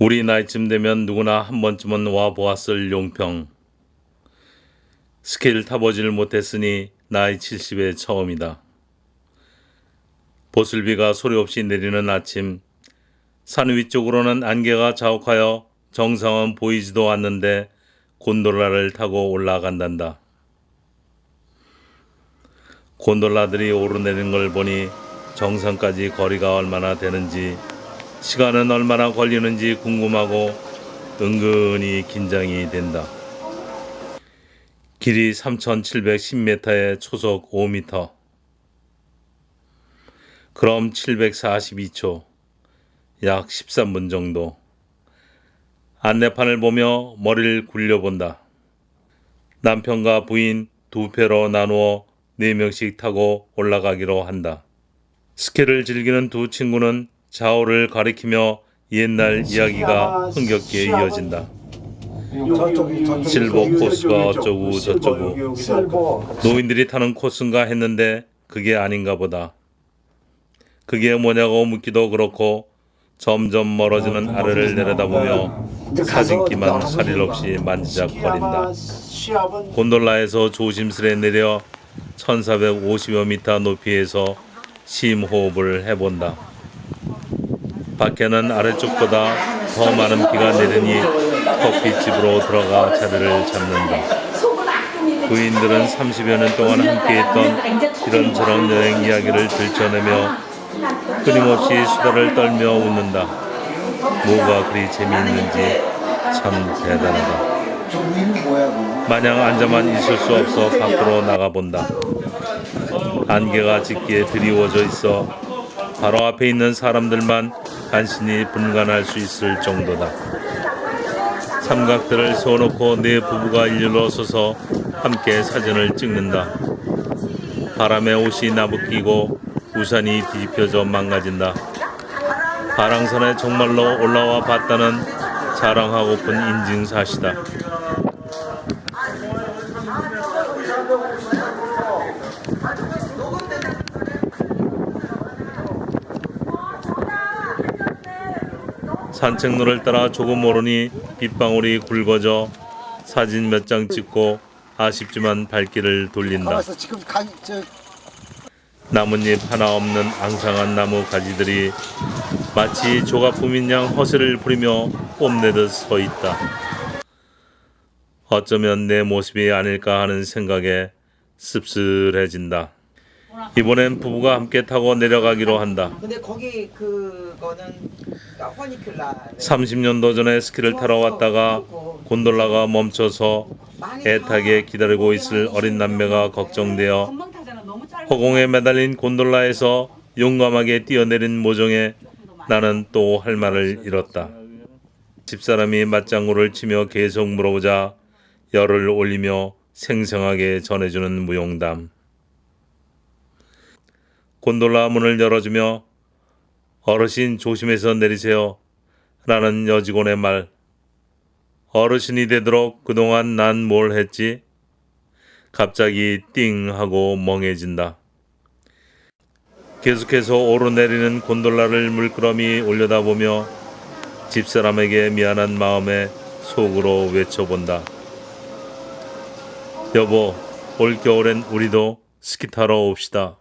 우리 나이쯤 되면 누구나 한 번쯤은 와 보았을 용평. 스키를 타보질 못했으니 나이 70의 처음이다. 보슬비가 소리 없이 내리는 아침, 산 위쪽으로는 안개가 자욱하여 정상은 보이지도 않는데 곤돌라를 타고 올라간단다. 곤돌라들이 오르내리는 걸 보니 정상까지 거리가 얼마나 되는지 시간은 얼마나 걸리는지 궁금하고 은근히 긴장이 된다. 길이 3,710m에 초속 5m. 그럼 742초. 약 13분 정도. 안내판을 보며 머리를 굴려본다. 남편과 부인 두 패로 나누어 네 명씩 타고 올라가기로 한다. 스키를 즐기는 두 친구는 좌우를 가리키며 옛날 이야기가 흥겹게 이어진다. 실버 코스가 어쩌고 저쩌고. 노인들이 타는 코스인가 했는데 그게 아닌가 보다. 그게 뭐냐고 묻기도 그렇고 점점 멀어지는 아래를 내려다보며 가진기만 할일 없이 만지작거린다. 곤돌라에서 조심스레 내려 1450여 미터 높이에서 심호흡을 해본다. 밖에는 아래쪽보다 더 많은 비가 내리니 커피집으로 들어가 자리를 잡는다. 부인들은 30여 년 동안 함께했던 이런저런 여행 이야기를 들춰내며 끊임없이 수다를 떨며 웃는다. 뭐가 그리 재미있는지 참 대단하다. 마냥 앉아만 있을 수 없어 밖으로 나가본다. 안개가 짙게 드리워져 있어 바로 앞에 있는 사람들만 간신히 분간할 수 있을 정도다. 삼각대를 세워놓고 네 부부가 일렬로 서서 함께 사진을 찍는다. 바람에 옷이 나부끼고 우산이 뒤집혀져 망가진다. 바랑산에 정말로 올라와 봤다는 자랑하고픈 인증샷이다. 산책로를 따라 조금 오르니 빗방울이 굵어져 사진 몇 장 찍고 아쉽지만 발길을 돌린다. 나뭇잎 하나 없는 앙상한 나무 가지들이 마치 조각품인 양 허세를 부리며 뽐내듯 서 있다. 어쩌면 내 모습이 아닐까 하는 생각에 씁쓸해진다. 이번엔 부부가 함께 타고 내려가기로 한다. 근데 거기 그거는 허니큘라 30년도 전에 스키를 타러 왔다가 곤돌라가 멈춰서 애타게 기다리고 있을 어린 남매가 걱정되어 허공에 매달린 곤돌라에서 용감하게 뛰어내린 모종에 나는 또 할 말을 잃었다. 집사람이 맞장구를 치며 계속 물어보자 열을 올리며 생생하게 전해주는 무용담. 곤돌라 문을 열어주며 어르신 조심해서 내리세요. 라는 여직원의 말. 어르신이 되도록 그동안 난 뭘 했지? 갑자기 띵 하고 멍해진다. 계속해서 오르내리는 곤돌라를 물끄러미 올려다보며 집사람에게 미안한 마음에 속으로 외쳐본다. 여보, 올겨울엔 우리도 스키 타러 옵시다.